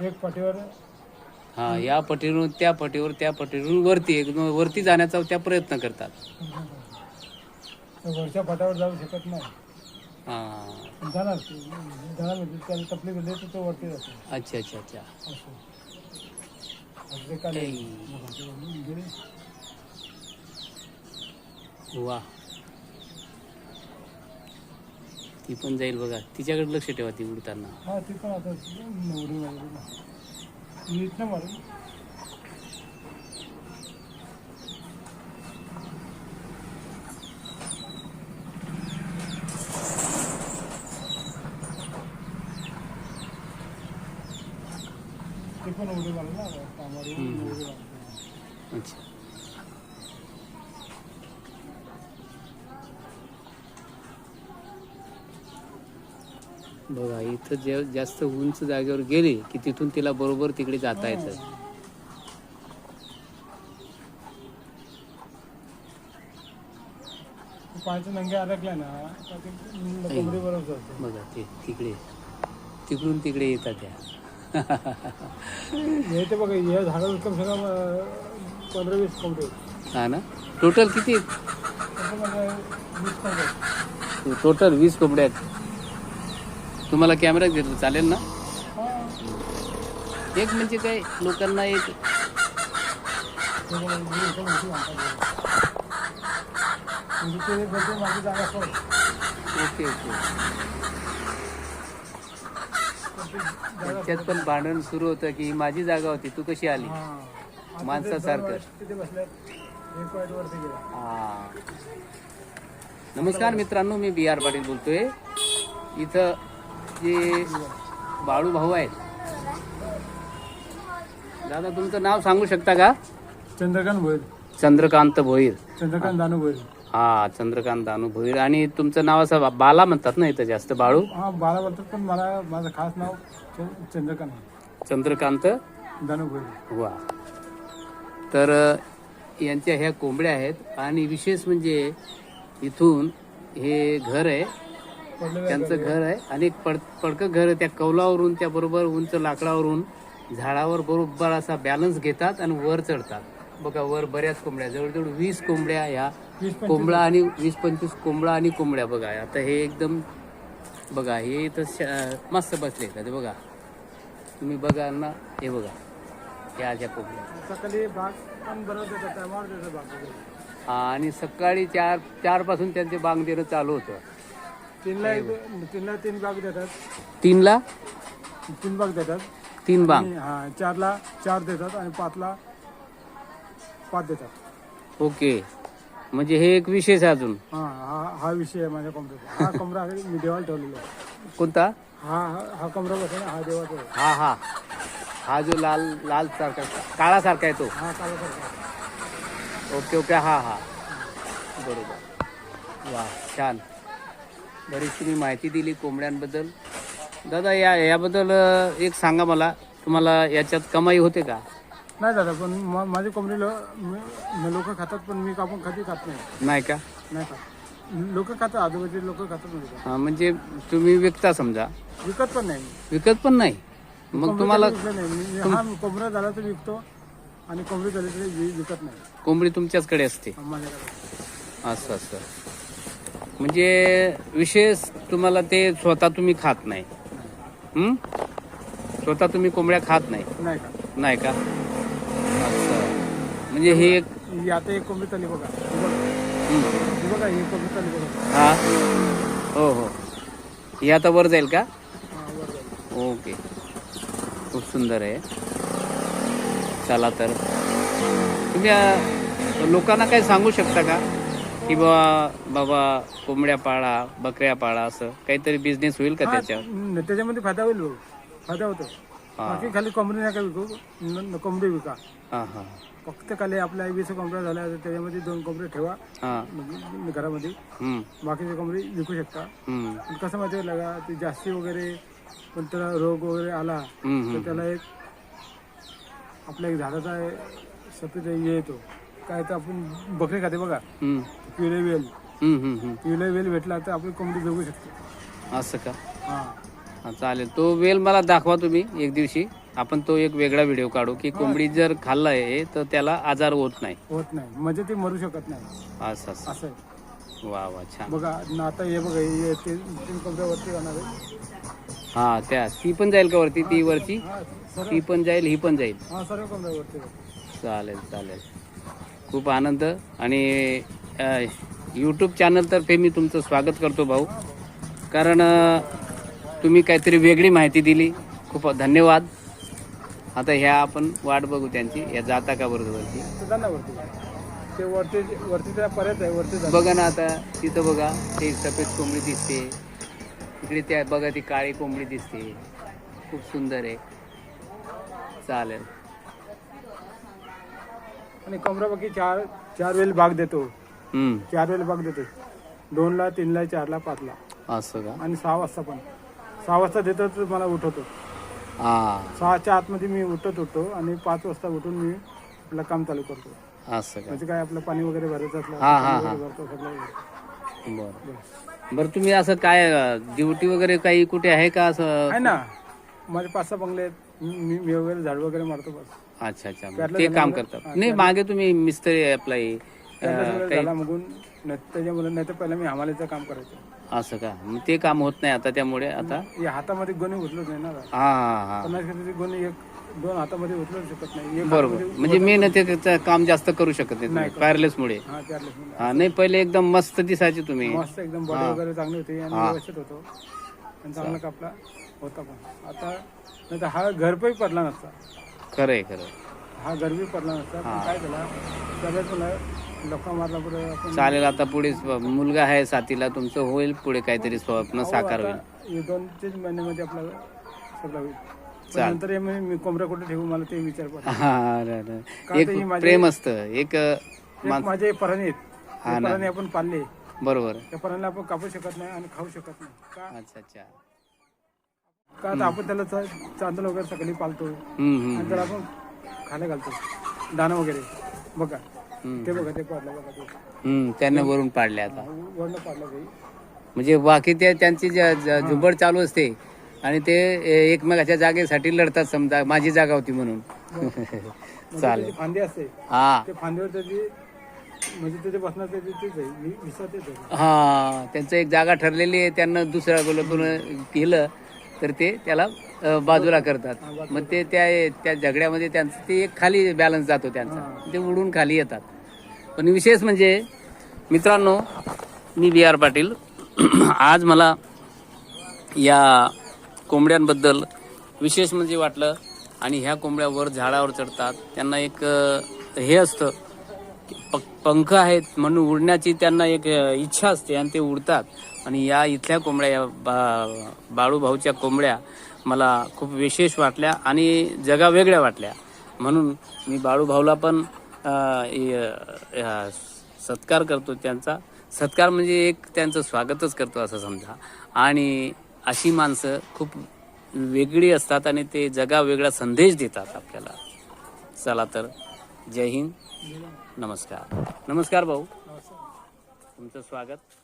एक पाठीवर. हा या पटीवरून त्या पटीवर त्या पटीवरून वरती एक वरती जाण्याचा त्या प्रयत्न करतात. तो वरच्या पाटावर जाऊ शकत नाही. हा. जाणार. जाणार म्हणजे त्याला तपली गेली तर तो वरती जातो. अच्छा अच्छा अच्छा. असं. असं ते गेले. वा. ती पण जाईल बघा. तिच्याकडे लक्ष ठेवा ती उडताना. हा ते पण आता नीट ना मारून. ते पण उडी मारलं ना कामावर हम्म. उडी मारलं. अच्छा. बघा इथं जे जास्त उंच जागेवर गेली की तिथून तिला बरोबर तिकडे जाता येतं. ते पायाचे नंगे अडकले ना तर ते कोंबडी बरोबर जातो. बघा ते तिकडे तिकडून तिकडे येतात त्या. हे ते बघा हे पंधरा वीस कोंबडी. हा ना? टोटल किती. टोटल वीस कोंबड्या आहेत. तुम्हाला कॅमेरा घेतला चालेल ना? हा. एक म्हणजे काय लोकांना एक ओके ओके. त्यात पण भांडण सुरू होतं की ही माझी जागा होती तू कशी आली? माणसासारखं. हा. नमस्कार मित्रांनो मी बी आर पाटील बोलतोय. इथं जे बाळू भाऊ आहेत. दादा तुमचं नाव सांगू शकता का? चंद्रकांत भोईर. चंद्रकांत भोईर. चंद्रकांत दानू भोईर. हा चंद्रकांत दानू भोईर. आणि तुमचं नाव असं बाला म्हणतात ना इथं जास्त बाळू? हा बोलतात पण मला माझं खास नाव च- चंद्रकांत. आहे. चंद्रकांत? दानू भोईर. वा. तर अ, यांच्या ह्या कोंबड्या आहेत. आणि विशेष म्हणजे इथून हे घर आहे. त्यांचं घर आहे. आणि एक पड पडकं घर त्या कौलावरून त्या बरोबर उंच लाकडावरून झाडावर बरोबर असा बॅलन्स घेतात आणि वर चढतात. बघा वर बऱ्याच कोंबड्या जवळजवळ वीस कोंबड्या ह्या कोंबडा आणि वीस पंचवीस कोंबडा आणि कोंबड्या बघा. आता हे एकदम बघा हे इथं श- मस्त बसले ते बघा तुम्ही बघा ना हे बघा ह्या ज्या कोंबड्या. सकाळी. आणि सकाळी चार चारपासून त्यांचे बांग देणं चालू होतं. तीनला एक तीनला तीन बाग देतात. तीनला? तीन बाग देतात. तीन बांग आणि हा चारला चार देतात आणि पाचला पाच देतात. ओके. म्हणजे हे एक विशेष आहे अजून. हा हा हा विषय आहे माझ्या कमरेचा. हा कमरा आहे मी देवाला ठेवलेला आहे. कोणता? हा हा हा कमरा बसा हा देवाचा आहे. हा हा. हा जो लाल लाल सारखा काळा सारखा आहे तो. हा काळासारखा ओके ओके. हा हा. बरोबर. वा छान. बरीच तुम्ही माहिती दिली कोंबड्यांबद्दल. दादा या याबद्दल एक सांगा मला. तुम्हाला याच्यात कमाई होते का? नाही दादा पण मा- माझी कोंबडी लोक खातात पण मी कापून कधी खात नाही. नाही का? नाही खात. लोक खातात आजूबाजूचे लोक खातात म्हणजे. हा, म्हणजे तुम्ही विकता समजा. विकत पण नाही विकत पण नाही? मग कोंबडी तुम्हाला कधी विकत नाही. मी- हा कोंबडा झाला तर विकतो आणि कोंबडी झाली तरी वि- विकत नाही. कोंबडी तुमच्याचकडे असते. माझ्याकडे. असं असं. म्हणजे विशेष तुम्हाला ते स्वतः तुम्ही खात नाही. हं? स्वतः तुम्ही कोंबड्या खात नाही. नाही का? नाही का? म्हणजे हे एक ही आता एक कोंबडी चालली बघा. ही बघा. हं. ही बघा ही कोंबडी चालली बघा. हा? हो हो. हे आता वर जाईल का? हा, वर. ओके. खूप सुंदर आहे. चला तर. तुम्ही अ, लोकांना काही सांगू शकता का? की बाबा बाबा कोंबड्या पाळा बकऱ्या पाळा असं काहीतरी बिझनेस होईल का हा, त्याच्यावर न- त्याच्यामध्ये फायदा होईल भाऊ. फायदा होतो. हा. बाकी खाली कोंबडी नका विकू. न- न- कोंबडी विका. हां हां. फक्त खाली आपल्या वीस कोंबड्या झाल्या तर त्याच्यामध्ये दोन कोंबडे ठेवा. हां. म्हणजे घरामध्ये. हं, बाकीची कोंबडी विकू शकता. हं, पण कसं माहिती आहे का ते जास्ती वगैरे पण त्याला रोग वगैरे आला हं, तर हं. त्याला एक आपल्या एक झाडाचा सफेद हे येतो. काय तर आपण बकरी खाते बघा. हं, पिवळे वेल. हं, हं, हं. पिवळे वेल भेटला तर आपली कोंबडी जगू शकते. असं का? हा. हा, चालेल. तो वेल मला दाखवा तुम्ही एक दिवशी. आपण तो एक वेगळा व्हिडिओ काढू की कोंबडी जर खाल्लाय तर त्याला आजार होत नाही. होत नाही. म्हणजे ते मरू शकत नाही. असं असं. असं आहे. वा वा छान. बघा न आता हे बघा हे ते जाणार आहे हा त्या. ती पण जाईल का वरती? ती वरची? हा सर्व ती पण जाईल ही पण जाईल. हा सर्व. चालेल चालेल. खूप आनंद आणि यूट्यूब चॅनलतर्फे मी तुमचं स्वागत करतो भाऊ. कारण तुम्ही काहीतरी वेगळी माहिती दिली. खूप धन्यवाद. आता ह्या आपण वाट बघू त्यांची. या जाता का बरोबरची ते वरती. ते वरती परत आहे वरती बघा ना आता तिथं बघा. ते सफेद कोंबडी दिसते. इकडे त्या बघा ती काळी कोंबडी दिसते. खूप सुंदर आहे. चालेल. आणि कमराबाकी चार चार वेळ भाग देतो. हम्म. चार वेळ भाग देतो. दोनला तीनला चारला पाचला. असं का? आणि सहा वाजता पण. सहा वाजता देतो तर मला उठवतो. हा. सहाच्या आतमध्ये मी उठत होतो आणि पाच वाजता उठून मी आपलं काम चालू करतो. असं का? म्हणजे काय आपलं पाणी वगैरे भरायचं असलं हा, हा, पाणी हा. वगैरे भरतो सगळं बरं. बरं तुम्ही असं काय ड्युटी वगैरे काही कुठे आहे का असं? आहे ना. माझे पाच सहा बंगले आहेत. मी मी वगैरे झाड वगैरे मारतो बस. अच्छा अच्छा. त्यातलं ते काम करतात. हा, नाही मागे तुम्ही मिस्त्री अप्लाय त्याला सगळं झाला मगून नाही त्याच्यामुळे नाही तर पहिला मी हमालीचं काम करायचो. असं का? मग ते काम होत नाही आता त्यामुळे आता? या हातामध्ये गोणी उचलत नाही ना हा हा हा. पन्नास किलोची गोणी एक दोन हातामध्ये उचलू शकत नाही. एक बरोबर. हातामध्ये- म्हणजे मेहनतीचं काम जास्त करू शकत नाही पायरलेस मुळे. हा. हा नाही पहिले एकदम मस्त दिसायचे तुम्ही. मस्त एकदम बॉडी वगैरे चांगली होती आणि व्यवस्थित होतो. आणि चांगला कापला. होता पण. आता नाही तर हा घरपही पडला नसता. खरंय खरं हा गरबी पडला नसता. पण काय झाला सगळ्यात मला लोक मारला पुढे आपण चालेल आता पुढे स्व- मुलगा आहे साथीला तुमचं होईल पुढे काहीतरी स्वप्न साकार होईल. आता हे दोन तीन महिन्यामध्ये आपला सगळं होईल. पण नंतर हे मी मी कोंबड्या कुठे ठेवू मला ते विचार पडला. हा अरे, अरे. का एक तर ही माझी- प्रेम असतं एक एक माझे पराणी आहेत. ते पराणी आपण पाळले बरोबर. त्या पराणीला आपण कापू शकत नाही आणि खाऊ शकत नाही. का? अच्छा अच्छा. का तर आपण त्याला चा- वगैरे सगळी पालतो. हम्म आणि त्याला आपण खायला घालतो. दाणं वगैरे. बघा. ते बघा ते पाडलं बघा ते. हम्म त्यांना वरून पाडले आता. वर्ण पाडलं काही म्हणजे बाकी ते त्यांची ज- ज- झुंबड चालू असते आणि ते ए- एकमेकाच्या जागेसाठी लढतात समजा माझी जागा होती म्हणून. चालेल. त्याची फांदी असते हा. ते फांदीवर त्याची म्हणजे त्याचे बसणार त्याची तेच आहे. वि- विसा तेच आहे हा त्यांचं एक जागा ठरलेली आहे. त्यांना दुसऱ्या कोण केलं. तर ते त्याला बाजूला करतात. मग ते त्या त्या झगड्यामध्ये त्यांचं ते एक खाली बॅलन्स जातो त्यांचा. ते उडून खाली येतात. पण विशेष म्हणजे मित्रांनो मी बी आर पाटील. आज मला या कोंबड्यांबद्दल विशेष म्हणजे वाटलं आणि ह्या कोंबड्या वर झाडावर चढतात. त्यांना एक हे असतं प- पंख आहेत म्हणून उडण्याची त्यांना एक अ, इच्छा असते आणि ते उडतात. आणि या इथल्या कोंबड्या या बा बाळूभाऊच्या कोंबड्या मला खूप विशेष वाटल्या आणि जगा वेगळ्या वाटल्या. म्हणून मी बाळूभाऊला पण अ, अ, सत्कार करतो त्यांचा. सत्कार म्हणजे एक त्यांचं स्वागतच करतो असं समजा. आणि अशी माणसं खूप वेगळी असतात आणि ते जगा वेगळा संदेश देतात आपल्याला. चला तर. जय हिंद. नमस्कार. नमस्कार भाऊ. तुमचं स्वागत.